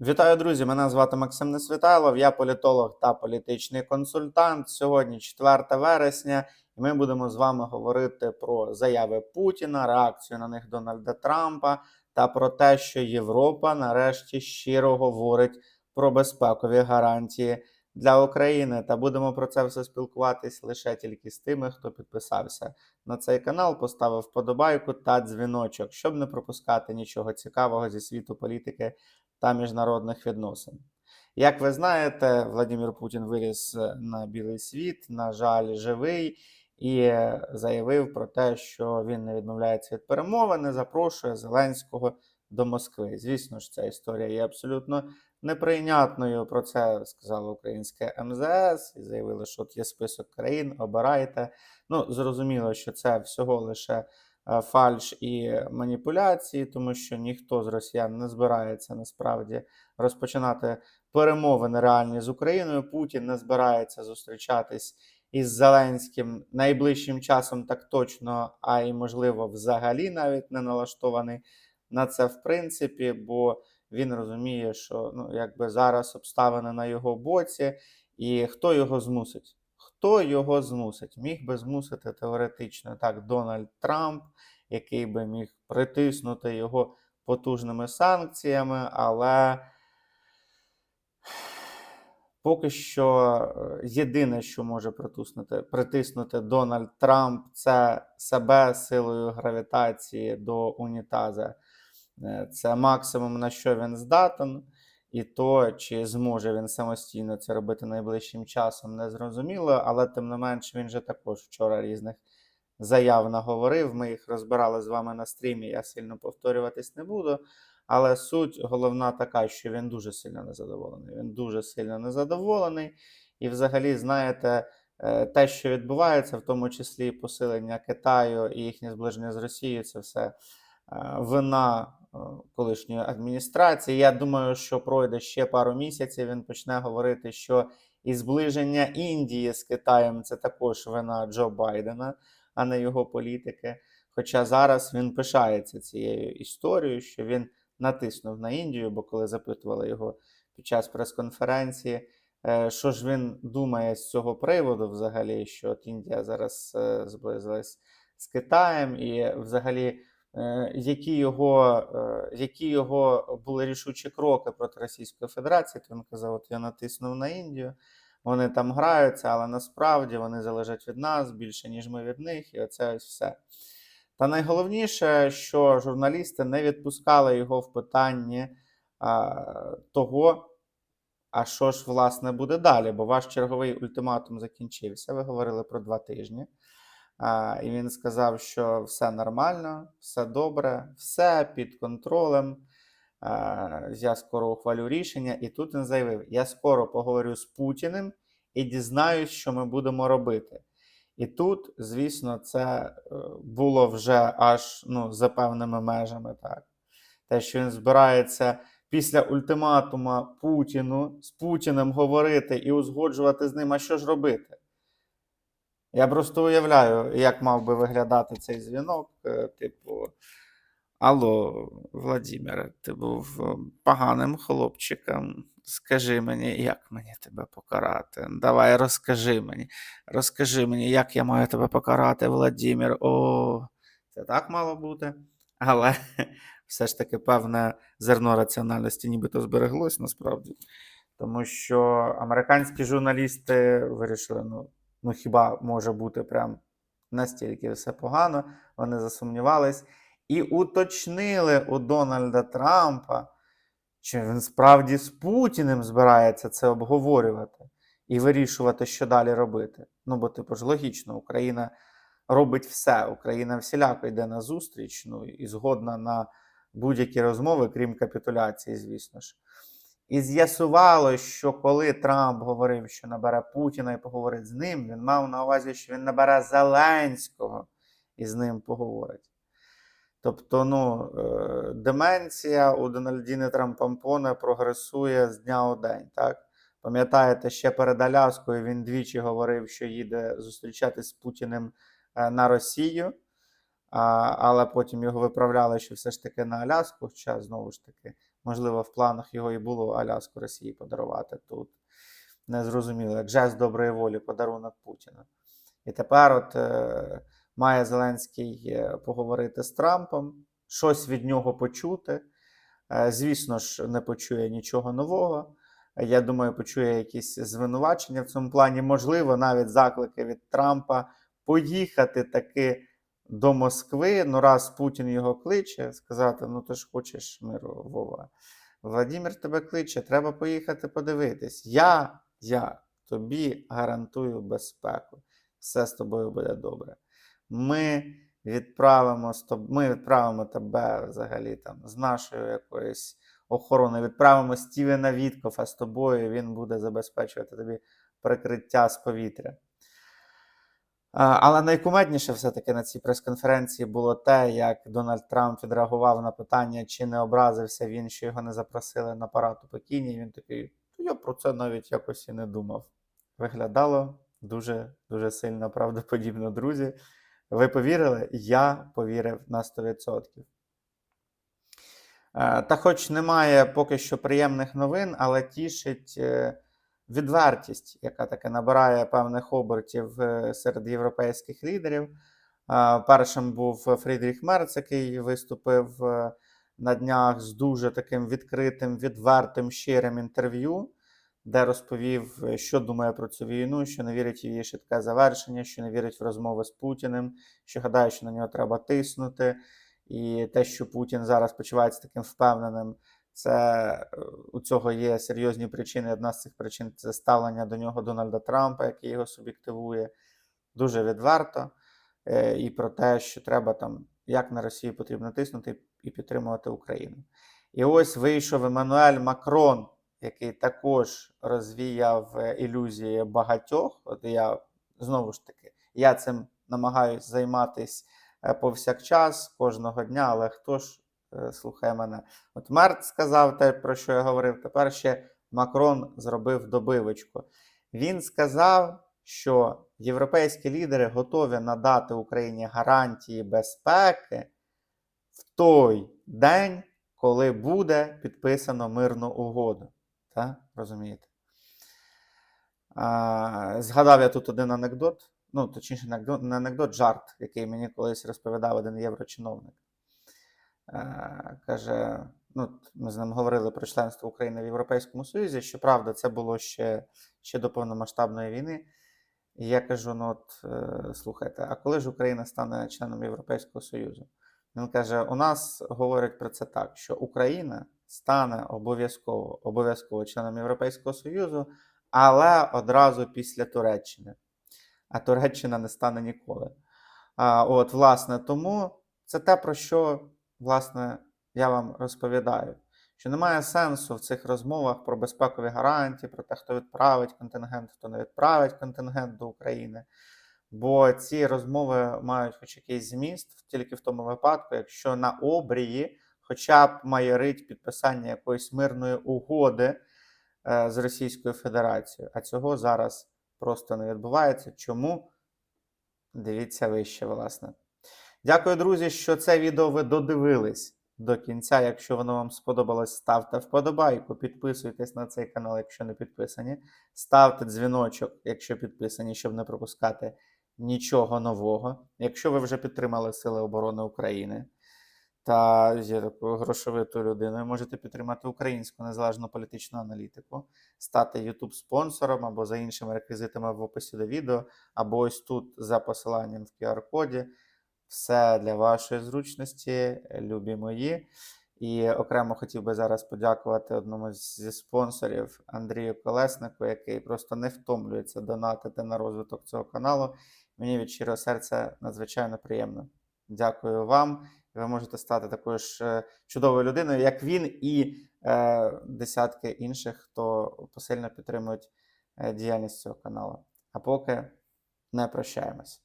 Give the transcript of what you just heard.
Вітаю, друзі! Мене звати Максим Несвітайлов, я політолог та політичний консультант. Сьогодні 4 вересня, і ми будемо з вами говорити про заяви Путіна, реакцію на них Дональда Трампа та про те, що Європа нарешті щиро говорить про безпекові гарантії для України. Та будемо про це все спілкуватись лише тільки з тими, хто підписався на цей канал, поставив вподобайку та дзвіночок, щоб не пропускати нічого цікавого зі світу політики та міжнародних відносин. Як ви знаєте, Владимир Путін виліз е, на білий світ, на жаль, живий, і заявив про те, що він не відмовляється від перемови, не запрошує Зеленського до Москви. Звісно ж, ця історія є абсолютно неприйнятною. Про це сказало українське МЗС і заявили, що от є список країн, обирайте. Ну, зрозуміло, що це всього лише фальш і маніпуляції, тому що ніхто з росіян не збирається насправді розпочинати перемовини реальні з Україною. Путін не збирається зустрічатись із Зеленським найближчим часом, так точно, а й можливо, взагалі навіть не налаштований на це в принципі, бо він розуміє, що ну, якби зараз обставини на його боці, і хто його змусить? Хто його змусить? Міг би змусити теоретично так Дональд Трамп, який би міг притиснути його потужними санкціями, але поки що е, єдине, що може притиснути, притиснути Дональд Трамп, це себе силою гравітації до унітаза. Е, Це максимум, на що він здатен. І то, чи зможе він самостійно це робити найближчим часом, не зрозуміло, але тим не менш він же також вчора різних заяв наговорив. Ми їх розбирали з вами на стрімі, я сильно повторюватись не буду. Але суть головна така, що він дуже сильно незадоволений. Він дуже сильно незадоволений. І, взагалі, знаєте, е, те, що відбувається, в тому числі посилення Китаю і їхнє зближення з Росією, це все е, вина колишньої адміністрації. Я думаю, що пройде ще пару місяців. Він почне говорити, що і зближення Індії з Китаєм це також вина Джо Байдена, а не його політики. Хоча зараз він пишається цією історією, що він натиснув на Індію, бо коли запитували його під час прес-конференції, е, що ж він думає з цього приводу, взагалі, що от Індія зараз е, зблизилась з Китаєм, і взагалі, е, які його, е, які його були рішучі кроки проти Російської Федерації, то він казав: от я натиснув на Індію. Вони там граються, але насправді вони залежать від нас більше, ніж ми від них, і оце ось все. Та найголовніше, що журналісти не відпускали його в питанні а, того, а що ж власне буде далі, бо ваш черговий ультиматум закінчився. Ви говорили про два тижні. І він сказав, що все нормально, все добре, все під контролем. Я скоро ухвалю рішення. І тут він заявив: я скоро поговорю з Путіним і дізнаюсь, що ми будемо робити. І тут, звісно, це е, було вже аж ну, за певними межами. так. Те, що він збирається після ультиматума Путіну з Путіним говорити і узгоджувати з ним, а що ж робити. Я просто уявляю, як мав би виглядати цей дзвінок. е, Типу, Алло, Владимире, ти був е, поганим хлопчиком. Скажи мені, як мені тебе покарати? Давай розкажи мені. Розкажи мені, як я маю тебе покарати, Владимир. О, це так мало бути. Але все ж таки певне зерно раціональності нібито збереглось насправді. Тому що американські журналісти вирішили, ну, ну хіба може бути прям настільки все погано, вони засумнівались і уточнили у Дональда Трампа, що він справді з Путіним збирається це обговорювати і вирішувати, що далі робити. Ну, бо, типу ж, логічно, Україна робить все. Україна всіляко йде на зустріч, ну і згодна на будь-які розмови, крім капітуляції, звісно ж. І з'ясувало, що коли Трамп говорив, що набере Путіна і поговорить з ним, він мав на увазі, що він набере Зеленського і з ним поговорить. Тобто, ну, е, деменція у Дональдіни Трампампоне прогресує з дня у день. Так? Пам'ятаєте, ще перед Аляскою він двічі говорив, що їде зустрічатись з Путіним е, на Росію, але потім його виправляли, що все ж таки на Аляску, хоча знову ж таки Можливо, в планах його і було Аляску Росії подарувати тут. Незрозуміло, жест доброї волі, подарунок Путіна. І тепер от е, має Зеленський е, поговорити з Трампом, щось від нього почути. Е, Звісно ж, не почує нічого нового. Я думаю, почує якісь звинувачення в цьому плані. Можливо, навіть заклики від Трампа поїхати таки до Москви. Ну, раз Путін його кличе, сказати: ну ти ж хочеш миру, Вова. Владимир тебе кличе, треба поїхати подивитись. Я, я тобі гарантую безпеку. Все з тобою буде добре. Ми відправимо, ми відправимо тебе взагалі там з нашою якоюсь охороною. Відправимо Стівена Віткофа з тобою. Він буде забезпечувати тобі прикриття з повітря. Але найкумедніше все-таки на цій прес-конференції було те, як Дональд Трамп відреагував на питання, чи не образився він, що його не запросили на парад у Пекіні. Він такий: я про це навіть якось і не думав. Виглядало дуже дуже сильно правдоподібно, друзі. Ви повірили? Я повірив на 100%. Е, Та, хоч немає поки що приємних новин, але тішить е, відвертість, яка таки набирає певних обертів е, серед європейських лідерів. Е, Першим був Фрідріх Мерц, який виступив е, на днях з дуже таким відкритим, відвертим, щирим інтерв'ю, де розповів, що думає про цю війну, що не вірить в її швидке завершення, що не вірить в розмови з Путіним, що гадає, що на нього треба тиснути. І те, що Путін зараз почувається таким впевненим, це е, у цього є серйозні причини. Одна з цих причин це ставлення до нього Дональда Трампа, який його суб'єктивує дуже відверто. Е, І про те, що треба там, як на Росію потрібно тиснути і підтримувати Україну. І ось вийшов Еммануель Макрон, який також розвіяв е, ілюзії багатьох. От я знову ж таки, я цим намагаюсь займатися повсякчас кожного дня, але хто ж е, слухає мене? От Мерт сказав те, про що я говорив. Тепер ще Макрон зробив добивочку. Він сказав, що європейські лідери готові надати Україні гарантії безпеки в той день, коли буде підписано мирну угоду. Так? Розумієте? А, згадав я тут один анекдот, ну, точніше, не анекдот, жарт, який мені колись розповідав один єврочиновник. Е, каже, ну, ми з ним говорили про членство України в Європейському Союзі. Щоправда, це було ще, ще до повномасштабної війни. І я кажу: ну от е, слухайте, а коли ж Україна стане членом Європейського Союзу? Він каже: у нас говорять про це так, що Україна стане обов'язково обов'язково членом Європейського Союзу, але одразу після Туреччини. А Туреччина не стане ніколи. А, от, власне, тому це те, про що власне я вам розповідаю. Що немає сенсу в цих розмовах про безпекові гарантії, про те, хто відправить контингент, хто не відправить контингент до України. Бо ці розмови мають хоч якийсь зміст тільки в тому випадку, якщо на обрії хоча б майорить підписання якоїсь мирної угоди е, з Російською Федерацією. А цього зараз просто не відбувається. Чому? Дивіться вище, власне. Дякую, друзі, що це відео ви додивились до кінця. Якщо воно вам сподобалось, ставте вподобайку, підписуйтесь на цей канал, якщо не підписані. Ставте дзвіночок, якщо підписані, щоб не пропускати нічого нового. Якщо ви вже підтримали Сили оборони України та є такою грошовитою людиною, можете підтримати українську незалежну політичну аналітику, стати YouTube спонсором або за іншими реквізитами в описі до відео, або ось тут за посиланням в QR-коді. Все для вашої зручності, любі мої. І окремо хотів би зараз подякувати одному зі спонсорів Андрію Колеснику, який просто не втомлюється донатити на розвиток цього каналу. Мені від щирого серця надзвичайно приємно. Дякую вам. Ви можете стати такою ж е, чудовою людиною, як він, і е, десятки інших, хто посильно підтримують е, діяльність цього каналу. А поки не прощаємось.